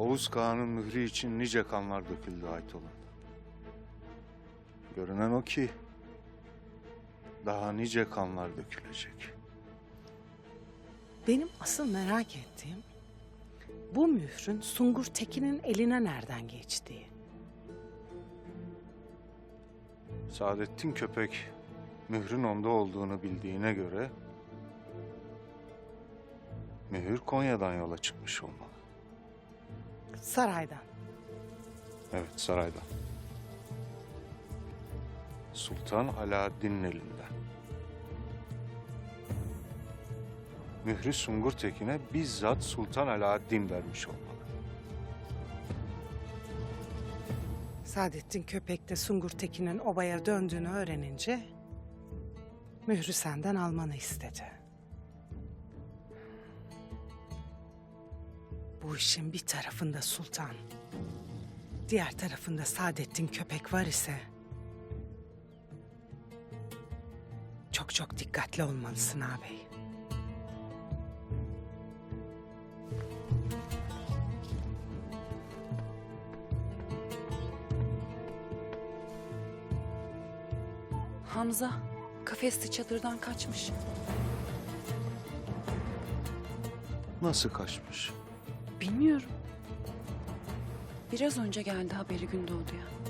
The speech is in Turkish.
Oğuz Kağan'ın mührü için nice kanlar döküldü Aytol'un. Görünen o ki daha nice kanlar dökülecek. Benim asıl merak ettiğim bu mührün Sungur Tekin'in eline nereden geçtiği. Saadettin köpek mührün onda olduğunu bildiğine göre mühür Konya'dan yola çıkmış olmalı. Saraydan. Evet saraydan. Sultan Alaaddin'in elinden. Mührü Sungur Tekin'e bizzat Sultan Alaaddin vermiş olmalı. Saadettin Köpek de Sungur Tekin'in obaya döndüğünü öğrenince mührü senden almanı istedi. Bu işin bir tarafında sultan, diğer tarafında Saadettin Köpek var ise çok çok dikkatli olmalısın ağabey. Hamza kafesli çadırdan kaçmış. Nasıl kaçmış? Bilmiyorum. Biraz önce geldi haberi Gündoğdu'ya.